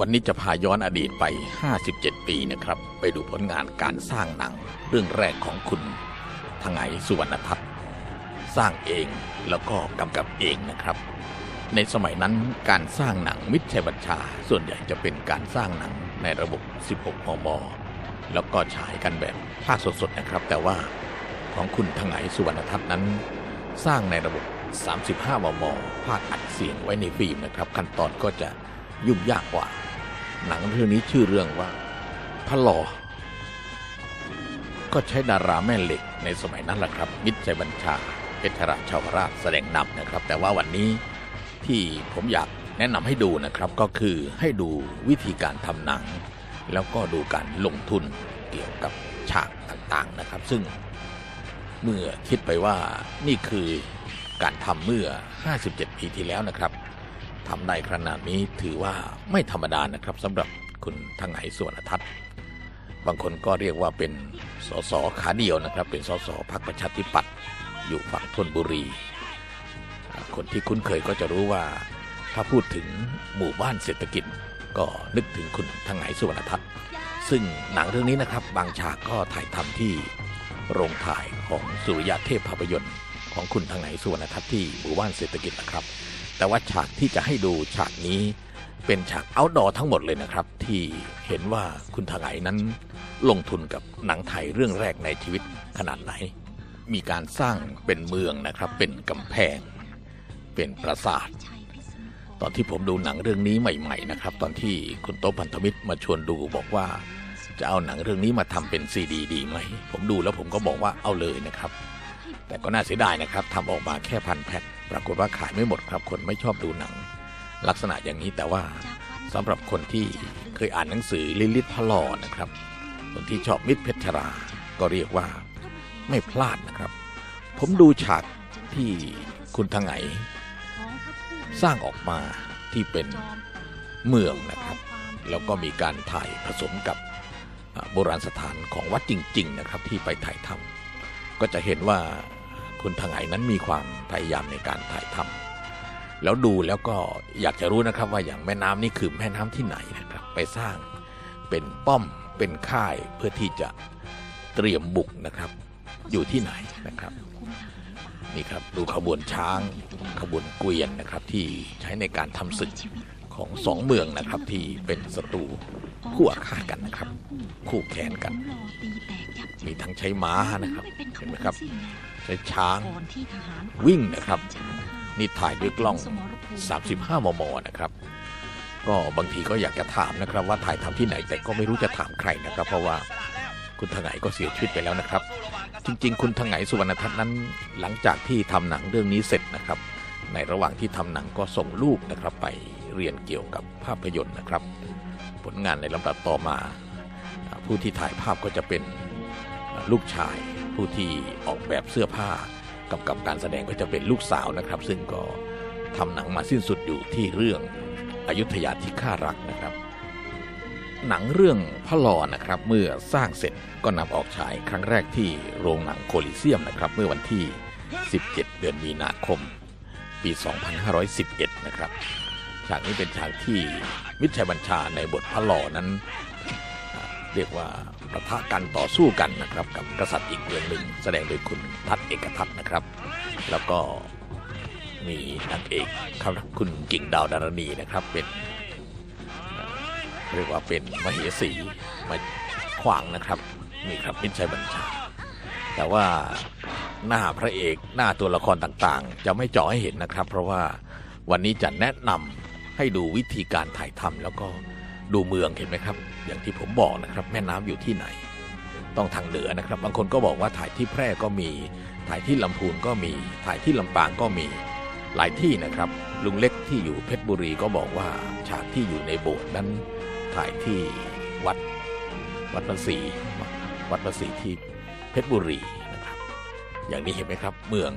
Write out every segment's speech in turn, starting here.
วันนี้จะพาย้อนอดีตไป 57 ปีนะครับ ไปดูผลงานการสร้างหนัง เรื่องแรกของคุณทางไหสุวรรณทัศน์สร้างเองแล้วก็กำกับเองนะครับ ในสมัยนั้นการสร้างหนังมิตรชัยบัญชา ส่วนใหญ่จะเป็นการสร้างหนังในระบบ 16 มม แล้วก็ฉายกันแบบภาคสดๆนะครับ แต่ว่าของคุณทางไหสุวรรณทัศน์นั้น สร้างในระบบ 35 มม ภาคอัดเสียงไว้ในฟิล์มนะครับ ขั้นตอนก็จะยุ่งยากกว่า หนังเรื่องนี้ชื่อเรื่องว่าพระหลอก็ใช้ดาราแม่เหล็กในสมัยนั้นแหละครับ มิตรใจบัญชาเพชรราชชาวราชแสดงนำนะครับ แต่ว่าวันนี้ที่ผมอยากแนะนำให้ดูนะครับก็คือให้ดูวิธีการทำหนัง แล้วก็ดูการลงทุนเกี่ยวกับฉากต่างๆนะครับ ซึ่งเมื่อคิดไปว่านี่คือการทำเมื่อ 57 ปีที่แล้วนะครับ ทำได้ขนาดนี้ถือว่าไม่ธรรมดานะครับสำหรับคุณทางไหนส่วนทัศน์บางคนก็เรียกว่าเป็นสสขาเดียวนะครับ เป็นสสพรรคประชาธิปัตย์อยู่ฝั่งธนบุรี คนที่คุ้นเคยก็จะรู้ว่า ถ้าพูดถึงหมู่บ้านเศรษฐกิจก็นึกถึงคุณทางไหนสุวรรณทัศน์ซึ่งหนังเรื่องนี้นะครับบางฉากก็ถ่ายทำที่โรงถ่ายของสุริยะเทพภาพยนตร์ ของคุณทางไหนสุวรรณทัศน์ที่หมู่บ้านเศรษฐกิจนะครับ แต่ว่าฉากที่จะให้ดูฉากนี้เป็นฉากเอาดอทั้งหมดเลยนะครับ ที่เห็นว่าคุณทางไหนนั้น ลงทุนกับหนังไทยเรื่องแรกในชีวิตขนาดไหน มีการสร้างเป็นเมืองนะครับ เป็นกำแพง เป็นปราสาท ตอนที่ผมดูหนังเรื่องนี้ใหม่ ๆ นะครับ ตอนที่คุณโต๊ะพันธมิตรมาชวนดูบอกว่า จะเอาหนังเรื่องนี้มาทำเป็นซีดีดีไหมผมดูแล้วผมก็บอกว่าเอาเลยนะครับ แต่ก็น่าเสียดายนะครับทำออกมาแค่พันแผ่น ปรากฏว่าขายไม่หมดครับ คนไม่ชอบดูหนัง ลักษณะอย่างนี้แต่ว่าสำหรับคนที่เคยอ่านหนังสือลิลิตพลอนะครับ คนที่ชอบมิตรเพชรรา ก็เรียกว่าไม่พลาดนะครับ ผมดูฉากที่คุณทางไหนสร้างออกมาที่เป็นเมืองนะครับ แล้วก็มีการถ่ายผสมกับโบราณสถานของวัดจริง ๆ นะครับ ที่ไปถ่ายทำก็จะเห็นว่า คุณทางไหนนั้นมีความพยายามในการถ่ายทำแล้วดูแล้วก็อยากจะรู้นะครับว่าอย่างแม่น้ำนี่คือแม่น้ำที่ไหนนะครับ ไปสร้างเป็นป้อมเป็นค่ายเพื่อที่จะเตรียมบุกนะครับ อยู่ที่ไหนนะครับนี่ครับดูขบวนช้างขบวนเกวียนนะครับ ที่ใช้ในการทำศึกของสองเมืองนะครับที่เป็นศัตรูคู่อาฆาตกันนะครับ คู่แข่งกัน มีทั้งใช้ม้านะครับเห็นไหมครับ ใช้ช้างวิ่งนะครับ นี่ถ่ายด้วยกล้อง 35 มม นะครับ ก็บางทีก็อยากจะถามนะครับ ว่าถ่ายทำที่ไหนแต่ก็ไม่รู้จะถามใครนะครับ เพราะว่าคุณทางไหนก็เสียชีวิตไปแล้วนะครับ จริง ๆ คุณทางไหนสุวรรณทัศน์นั้น หลังจากที่ทำหนังเรื่องนี้เสร็จนะครับ ในระหว่างที่ทำหนังก็ส่งลูกนะครับ ไปเรียนเกี่ยวกับภาพยนตร์นะครับ ผลงานในลำดับต่อมาอ่าผู้ที่ถ่ายภาพก็จะเป็นอ่าลูกชาย ผู้ที่ออกแบบเสื้อผ้ากำกับการแสดงก็จะเป็นลูกสาวนะครับ ซึ่งก็ทำหนังมาสิ้นสุดอยู่ที่เรื่องอยุธยาที่ข้ารักนะครับ หนังเรื่องพระลอนะครับ เมื่อสร้างเสร็จก็นำออกฉายครั้งแรกที่โรงหนังโคลิเซียมนะครับ เมื่อวันที่ 17 เดือนมีนาคม ปี 2511 นะครับ ฉากนี้เป็นฉากที่มิตรชัยบัญชาในบทพระลอนั้น เรียกว่าประทะกันต่อสู้กันนะครับกับกษัตริย์อีกเมืองหนึ่งแสดงโดยคุณทัศเอกทัศน์นะครับ แล้วก็มีนางเอกครับคุณกิ่งดาวดารณีนะครับ เป็นเรียกว่าเป็นมเหสีมาขวางนะครับนี่ครับมิตรชัยบัญชา แต่ว่าหน้าพระเอกหน้าตัวละครต่างๆ จะไม่จาะให้เห็นนะครับ เพราะว่าวันนี้จะแนะนำให้ดูวิธีการถ่ายทำแล้วก็ ดูเมืองเห็นไหมครับ อย่างที่ผมบอกนะครับ แม่น้ำอยู่ที่ไหน ต้องทางเหนือนะครับ บางคนก็บอกว่าถ่ายที่แพร่ก็มี ถ่ายที่ลำพูนก็มี ถ่ายที่ลำปางก็มี หลายที่นะครับ ลุงเล็กที่อยู่เพชรบุรีก็บอกว่าฉากที่อยู่ในโบสถ์นั้น ถ่ายที่วัด วัดพระศรีวัดพระศรีที่เพชรบุรีนะครับ อย่างนี้เห็นไหมครับ เมือง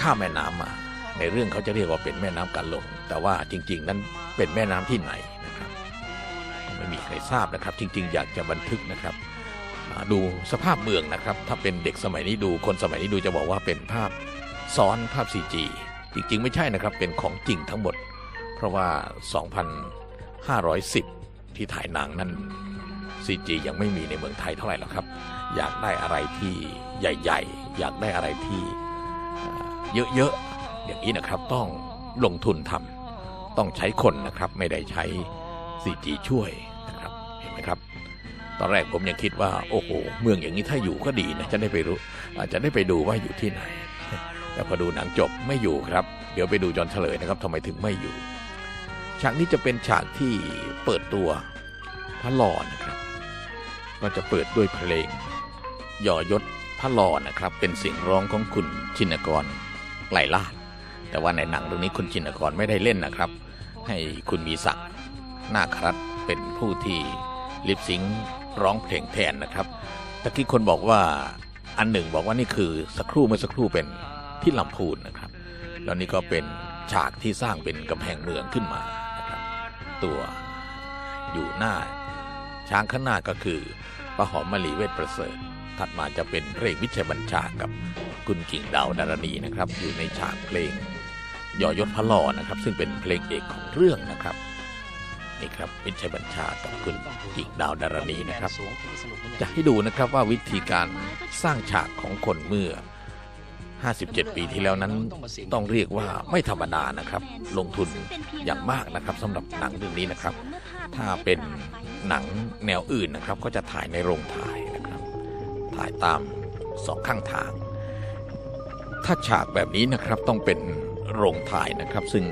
ข้ามแม่น้ำมาในเรื่องเขาจะเรียกว่าเป็นแม่น้ำกันลง แต่ว่าจริง ๆ นั้นเป็นแม่น้ำที่ไหน มีใครทราบนะครับ จริง ๆ อยากจะบันทึกนะครับดูสภาพเมืองนะครับ ถ้าเป็นเด็กสมัยนี้ดูคนสมัยนี้ดูจะบอกว่าเป็นภาพซ้อนภาพ CG จริง ๆ ไม่ใช่นะครับ เป็นของจริงทั้งหมด เพราะว่า510 ที่ถ่ายหนังนั้น CG ยังไม่มีในเมืองไทยเท่าไหร่หรอกครับ อยากได้อะไรที่ใหญ่ ๆ อยากได้อะไรที่เยอะ ๆ อย่างนี้นะครับต้องลงทุนทำต้องใช้คนนะครับไม่ได้ใช้ CG ช่วยนะครับเห็นไหมครับ ตอนแรกผมยังคิดว่าโอ้โหเมืองอย่างนี้ถ้าอยู่ก็ดีนะจะได้ไปรู้อาจจะได้ไปดูว่าอยู่ที่ไหน แต่พอดูหนังจบไม่อยู่ครับ เดี๋ยวไปดูจอนเฉลยนะครับทำไมถึงไม่อยู่ฉากนี้จะเป็นฉากที่เปิดตัวพระหลอนะครับ ก็จะเปิดด้วยเพลงย่อยศพระหลอนะครับ เป็นเสียงร้องของคุณชินกรไกลลาดแต่ว่าในหนังเรื่องนี้คุณชินกรไม่ได้เล่นนะครับ ให้คุณมีศักดิ์ นาครัตเป็นผู้ที่ลิปซิงร้องเพลงแทนนะครับตะกี้คนบอกว่าอันหนึ่งบอกว่านี่คือสักครู่เมื่อสักครู่เป็นที่ลำพูนนะครับ แล้วนี่ก็เป็นฉากที่สร้างเป็นกำแพงเมืองขึ้นมานะครับ ตัวอยู่หน้า ช้างข้างหน้าก็คือประหอมมลีเวทประเสริฐ ถัดมาจะเป็นเพลงวิชัยบัญชากับคุณกิ่งดาวดารณีนะครับ อยู่ในฉากเพลงยอยศพระลอนะครับ ซึ่งเป็นเพลงเอกของเรื่องนะครับ นี่ครับวิชัยบัญชากับคุณกิ่งดาวดารณีนะครับจะให้ดูนะครับว่าวิธีการสร้างฉากของคนเมื่อ 57 ปีที่แล้วนั้นต้องเรียกว่าไม่ธรรมดานะครับ ลงทุนอย่างมากนะครับสำหรับหนังเรื่องนี้นะครับ ถ้าเป็นหนังแนวอื่นนะครับ ก็จะถ่ายในโรงถ่ายนะครับ ถ่ายตามสองข้างทาง ถ้าฉากแบบนี้นะครับต้องเป็นโรงถ่ายนะครับ ซึ่ง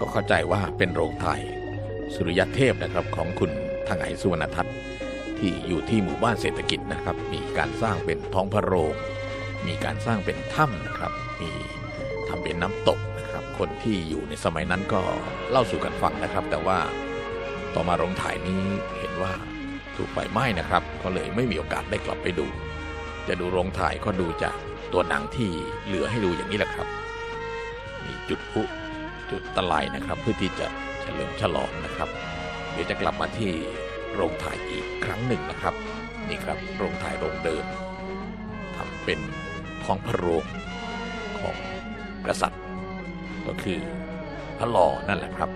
ก็เข้าใจว่าเป็นโรงถ่าย สุริยเทพนะครับของคุณทางไหสุวรรณทัศน์ที่อยู่ที่หมู่บ้านเศรษฐกิจนะครับ มีการสร้างเป็นท้องพระโรง มีการสร้างเป็นถ้ำนะครับมีทำเป็นน้ำตกนะครับ คนที่อยู่ในสมัยนั้นก็เล่าสู่กันฟังนะครับ แต่ว่าต่อมาโรงถ่ายนี้เห็นว่าถูกไฟไหม้นะครับ ก็เลยไม่มีโอกาสได้กลับไปดู จะดูโรงถ่ายก็ดูจากตัวหนังที่เหลือให้ดูอย่างนี้แหละครับมีจุดพุจุดตะไลนะครับ เพื่อที่จะ ลิมฉลองนะครับ เดี๋ยวจะกลับมาที่โรงถ่ายอีกครั้งหนึ่งนะครับ นี่ครับโรงถ่ายโรงเดิมทำเป็นท้องพระโรงของกษัตริย์ ก็คือพระหล่อนั่นแหละครับ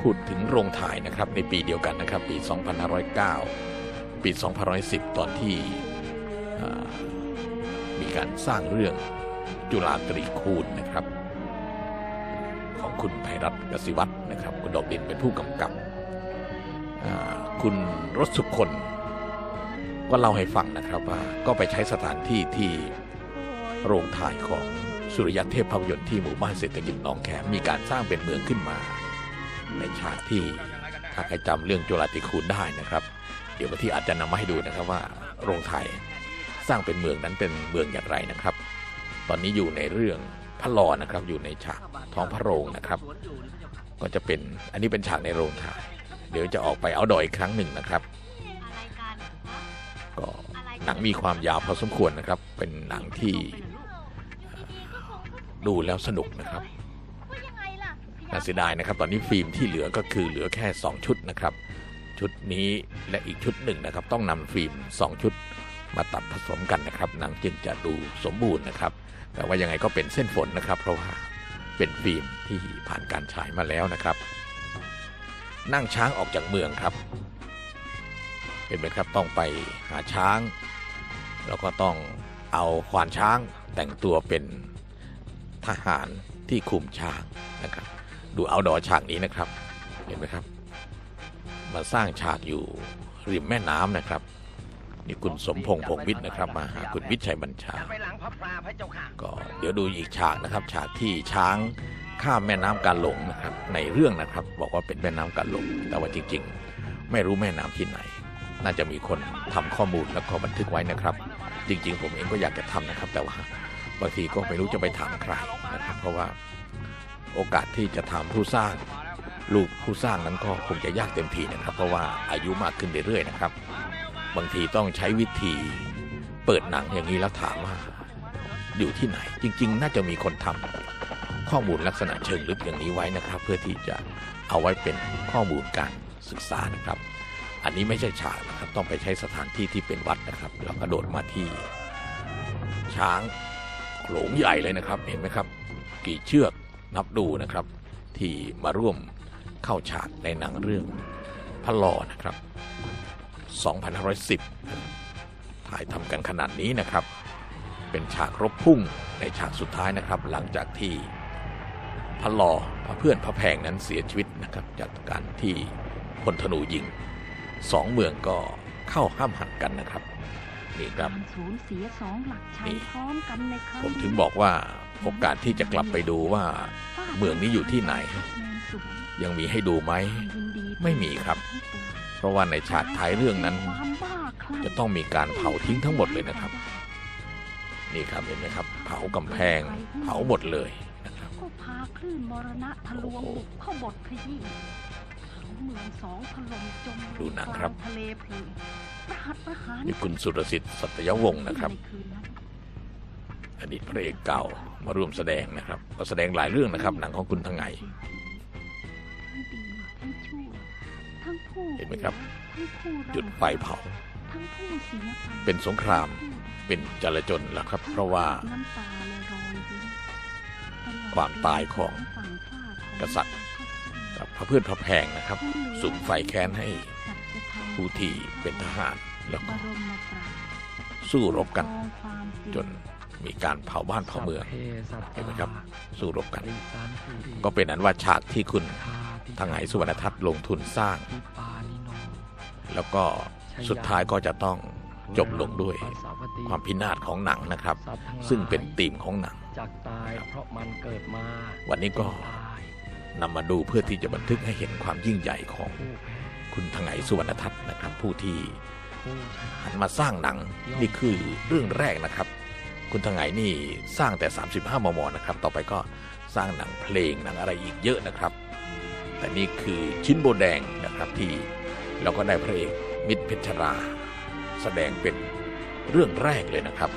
พูดถึงโรงถ่ายนะครับในปีเดียวกันนะครับ ปี 2509 ปี2010 ตอนที่มีการสร้างเรื่องจุฬาตรีคูณนะครับ ของคุณไพรัตน์กสิวัตรนะครับ คุณดอกดินเป็นผู้กำกับ คุณรสสุคนก็เล่าให้ฟังนะครับว่าก็ไปใช้สถานที่ที่โรงถ่ายของสุริยเทพภาพยนตร์ที่หมู่บ้านเศรษฐกิจหนองแขมมีการสร้างเป็นเมืองขึ้นมา ในฉากที่ถ้าใครจำเรื่องจุฬาติคูณได้นะครับ เดี๋ยววันที่อาจจะนำมาให้ดูนะครับว่าโรงถ่ายสร้างเป็นเมืองนั้นเป็นเมืองอย่างไรนะครับ ตอนนี้อยู่ในเรื่อง พระลอนะครับอยู่ในฉากท้องพระโรงนะครับ ก็จะเป็นอันนี้เป็นฉากในโรงถ่ายเดี๋ยวจะออกไปเอาดอยอีกครั้งหนึ่งนะครับก็หนังมีความยาวพอสมควรนะครับ เป็นหนังที่ดูแล้วสนุกนะครับน่าเสียดายนะครับ ตอนนี้ฟิล์มที่เหลือก็คือเหลือแค่ 2 ชุดนะครับ ชุดนี้และอีกชุดหนึ่งนะครับ ต้องนำฟิล์ม 2 ชุดมาตัดผสมกันนะครับหนังจึงจะดูสมบูรณ์นะครับ แต่ว่ายังไงก็เป็นเส้นฝนนะครับ เพราะว่าเป็นฟิล์มที่ผ่านการฉายมาแล้วนะครับ นั่งช้างออกจากเมืองครับ เห็นไหมครับต้องไปหาช้าง แล้วก็ต้องเอาควานช้างแต่งตัวเป็นทหารที่คุมช้างนะครับ ดูเอาดอฉากนี้นะครับ เห็นไหมครับ มาสร้างฉากอยู่ริมแม่น้ำนะครับ นี่คุณสมพงษ์พงษ์วิทย์นะครับ มาหาคุณวิชัยบัญชาไปหลังพระพราพระเจ้าค่ะก็เดี๋ยวดูอีกฉากนะครับ ฉากที่ช้างข้ามแม่น้ำกาหลงนะครับ ในเรื่องนะครับ บอกว่าเป็นแม่น้ำกาหลง แต่ว่าจริง ๆ ไม่รู้แม่น้ำที่ไหน น่าจะมีคนทำข้อมูลแล้วก็บันทึกไว้นะครับ จริง ๆ ผมเองก็อยากจะทำนะครับ แต่ว่าบางทีก็ไม่รู้จะไปถามใครนะครับ เพราะว่าโอกาสที่จะถามผู้สร้างลูกผู้สร้างนั้นก็คงจะยากเต็มทีนะครับ เพราะว่าอายุมากขึ้นเรื่อยๆนะครับ บางทีต้องใช้วิธี เปิดหนังอย่างนี้แล้วถามว่าอยู่ที่ไหน จริง ๆ น่าจะมีคนทำข้อมูลลักษณะเชิงลึกอย่างนี้ไว้นะครับ เพื่อที่จะเอาไว้เป็นข้อมูลการศึกษานะครับ อันนี้ไม่ใช่ฉากนะครับ ต้องไปใช้สถานที่ที่เป็นวัดนะครับแล้วกระโดดมาที่ ช้างโขลงใหญ่เลยนะครับ เห็นไหมครับ กี่เชือกนับดูนะครับ ที่มาร่วมเข้าฉากในหนังเรื่องพระลอนะครับ 2510 ถ่ายทำกันขนาดนี้นะครับ เป็นฉากรบพุ่งในฉากสุดท้ายนะครับ หลังจากที่พระลอพระเพื่อนพระแพงนั้นเสียชีวิตนะครับ จากการที่พลธนูยิงสองเมืองก็เข้าห้ามหันกันนะครับนี่ครับการสูญเสียสองหลักชัยพร้อมกันในครั้งผมถึงบอกว่าโอกาสที่จะกลับไปดูว่า เมืองนี้อยู่ที่ไหน ยังมีให้ดูไหม ไม่มีครับ เพราะว่าในฉากท้ายเรื่องนั้น จะต้องมีการเผาทิ้งทั้งหมดเลยนะครับ นี่ครับเห็นไหมครับ เผากำแพง เผาหมดเลยนะครับก็พาคลื่นมรณะทะลวงบุกเข้าบทขยี้เขาเมืองสองถล่มจมลดูหนังครับกลาทะเลเพลิงประหัตประหารนี่คุณสุรสิทธิ์สัตยวงศ์นะครับในคืนนั้นอดีตพระเอกเก่ามาร่วมแสดงนะครับ ก็แสดงหลายเรื่องนะครับ หนังของคุณทั้งไงทั้ง เห็นไหมครับทั้งผู้รอจุดไฟเผาทั้งผู้เสียไปเป็นสงคราม เป็นจลาจลแล้วครับ เพราะว่าน้ำตาและรอยยิ้มตลอดความตายของฝั่งฟ้าของกษัตริย์กับพระเพื่อนพระแพงนะครับ สุมไฟแค้นให้สัจธรรมผู้ที่เป็นทหารแล้วบก็รมปราชสู้รบกันกองความเปลี่ยจนมีการเผาบ้านเผาเมืองเห็นไหมครับ สู้รบกัน ก็เป็นอันว่าฉากที่คุณ ทางไหสุวรรณทัศน์ลงทุนสร้าง แล้วก็สุดท้ายก็จะต้องจบลงด้วยความพินาศของหนังนะครับ ซึ่งเป็นธีมของหนังจากตายเพราะมันเกิดมาวันนี้ก็นำมาดูเพื่อที่จะบันทึกให้เห็นความยิ่งใหญ่ของคุณทางไหสุวรรณทัศน์นะครับ ผู้ที่หันมาสร้างหนังนี่คือเรื่องแรกนะครับ คุณทางไหนี่สร้างแต่ 35 มมนะครับ ต่อไปก็สร้างหนังเพลงหนังอะไรอีกเยอะนะครับ แต่นี่คือชิ้นโบแดงนะครับที่เราก็ได้พระเอกมิตรเพชรราแสดงเป็นเรื่องแรกเลยนะครับ